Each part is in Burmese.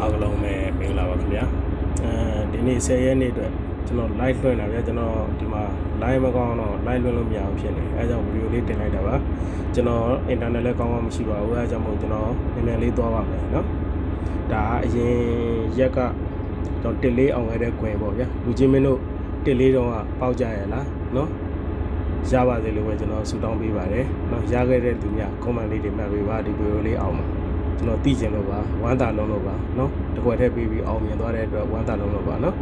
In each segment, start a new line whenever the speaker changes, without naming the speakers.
အားလုံးပဲမင်္ဂလာပါခင်ဗျာအဲဒီနေ့10ရက်နေ့အတွက်ကျွန်တော် live လွှင့်တာဗျာကျွန်တော်ဒီမှာ live မကောင်းတော့ live လွှင့်လို့မရအောင်ဖြစ်နေအဲဒါကြောင့် video လေးတင်လိုက်တာပါကျွန်တော် internet လည်းကောင်းကောင်းမရှိပါဘူးအဲဒါကြောင့်မို့ကျွန်တော်နည်းနည်းလေးသွားပါမယ်เนาะဒါအရင်ရက်ကကျွန်တော်တစ်လေးအောင်ခဲ့တဲ့ကွင်ပေါ့ဗျာလူချင်းမင်းတို့တစ်လေးတော့ကပေါက်ကြရလားเนาะရပါစေလို့ပဲကျွန်တော်ဆုတောင်းပေးပါတယ်เนาะရခဲ့တဲ့သူများ comment လေးတွေမှတ်ပေးပါဒီ video လေးအောင်ပါ ကျွန်တော်သိကျင်လို့ပါဝမ်းသာလုံးလို့ပါเนาะတကွက်ထည့်ပြီးပြီးအောင်မြင်သွားတဲ့အတွက်ဝမ်းသာလုံးလို့ပါเนาะ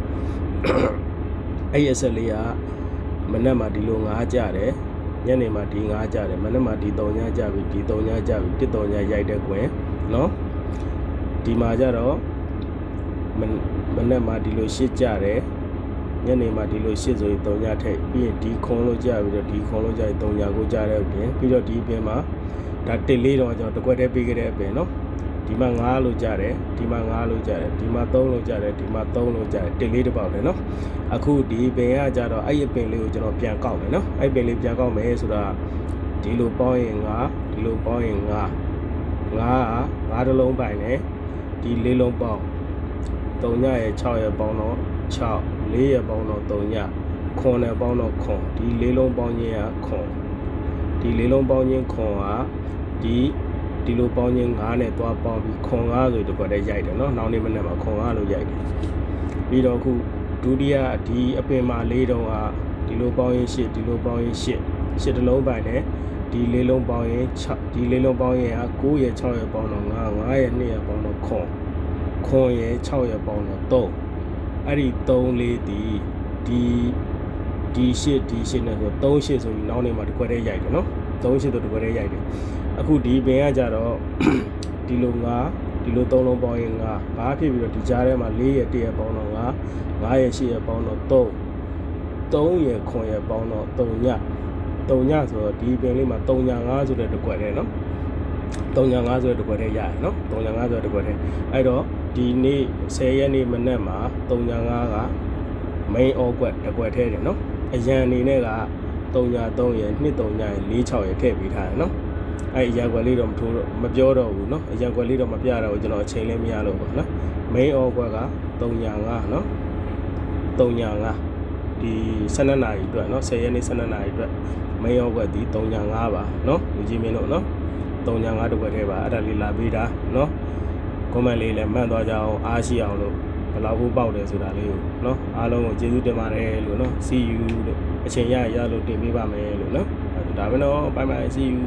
အဲ့ဒီအဆက်လေးကမနေ့မှဒီလိုငါးကြတယ်ညနေမှဒီငါးကြတယ်မနေ့မှဒီ၃ညကြပြီဒီ၃ညကြပြီတစ်၃ညရိုက်တဲ့ကွင်เนาะဒီမှာကြတော့မမနေ့မှဒီလိုရှစ်ကြတယ် ညနေမှဒီလိုရှစ်ဆိုရင်၃ညထက်ပြီးရင်ဒီခွန်လို့ကြာပြီးတော့ဒီခွန်လို့ကြာရင်၃ညကိုကြာတဲ့အပြင်ပြီးတော့ဒီအပြင်မှာဒါတစ်လေးတော့ကျွန်တော်တကွက်တည်းပေးခဲ့တဲ့အပြင်နော်ဒီမှာ9လို့ကြားတယ်ဒီမှာ9လို့ကြားတယ်ဒီမှာ3လို့ကြားတယ်ဒီမှာ3လို့ကြားတယ်တင်လေးတစ်ပေါက်တယ်နော်အခုဒီပင်ကကြတော့အဲ့ဒီပင်လေးကိုကျွန်တော်ပြန်ကောက်မယ်နော်အဲ့ပင်လေးပြန်ကောက်မယ်ဆိုတာဒီလိုပေါင်းရင်9ဒီလိုပေါင်းရင်9 9က9တစ်လုံးပိုင်တယ်ဒီလေးလုံးပေါင်း3ညရဲ့6ရဲ့ပေါင်းတော့6 4ရဲ့ပေါင်းတော့3ညခွန်နဲ့ပေါင်းတော့ခွန်ဒီလေးလုံးပေါင်းခြင်းကခွန် ဒီလေးလုံးပေါင်းခြင်းခွန်ကဒီဒီလိုပေါင်းခြင်း9နဲ့သွားပေါင်းပြီးခွန်9ဆိုတကွက်တည်းရိုက်တယ်เนาะနောက်နေ့မနေ့မှာခွန်9လို့ရိုက်တယ်ပြီးတော့အခုဒုတိယဒီအပင်မာလေးတုံးကဒီလိုပေါင်းရင်8ဒီလိုပေါင်းရင်8 8တစ်လုံးပိုင်တယ်ဒီလေးလုံးပေါင်းရင်6ဒီလေးလုံးပေါင်းရင်က9ရဲ့6ရဲ့ပေါင်းတော့9 9ရဲ့2ရဲ့ပေါင်းတော့ခွန်ခွန်ရဲ့6ရဲ့ပေါင်းတော့3 အဲ့ဒီ3လေးဒီဒီဒီရှစ်ဒီရှစ်နဲ့ဆို3ရှစ်ဆိုပြီးနောက်နေ့မှာတစ်ခွက်တည်းရိုက်တယ်နော်3ရှစ်ဆိုတစ်ခွက်တည်းရိုက်တယ်အခုဒီပင်ကကြတော့ဒီလိုငါဒီလို3လုံးပေါင်းရင်ငါဘာဖြစ်ပြီးတော့ဒီကြားထဲမှာ4ရဲ့1ရဲ့ပေါင်းတော့ငါ9ရဲ့8ရဲ့ပေါင်းတော့3 3ရဲ့9ရဲ့ပေါင်းတော့3ည3ညဆိုတော့ဒီပင်လေးမှာ3ည5ဆိုတဲ့တစ်ခွက်တည်းနော် 3ည5ဆိုတဲ့တစ်ခွက်တည်းရတယ်နော်3ည5ဆိုတဲ့တစ်ခွက်တည်းအဲ့တော့ဒီနေ့10ရက်နေ့မနက်မှာ3ည5က main all ကွက်တစ်ကွက်ထဲတယ်နော်အရန်အနေနဲ့က3ညာ3ရယ်2 3ညာရယ်4 6ရယ်ထည့်ပေးထားတယ်နော်အဲ့အရန်ကွက်လေးတော့မထိုးတော့မပြောတော့ဘူးနော်အရန်ကွက်လေးတော့မပြတော့ဘူးကျွန်တော်အချိန်လေးမရလို့ပေါ့နော် main all ကွက်က3ညာ5နော်3ညာ5 ဒီ12နာရီအတွက်နော်10ရက်နေ့12နာရီအတွက် main all ကွက်ဒီ3ညာ5ပါနော်လူကြီးမင်းတို့နော်3ညာ5တစ်ကွက်ထဲပါအဲ့ဒါလေးလာပေးတာနော် comment လေးလည်းမှတ်သွားကြအောင်အားရှိအောင်လို့ဘယ်လောက်ဖို့ပေါက်တယ်ဆိုတာလေးကိုเนาะအားလုံးကိုကျေးဇူးတင်ပါတယ်လို့เนาะ see you လို့အချိန်ရရလို့တင်ပေးပါမယ်လို့เนาะအဲဒါဒါပဲเนาะ bye bye see you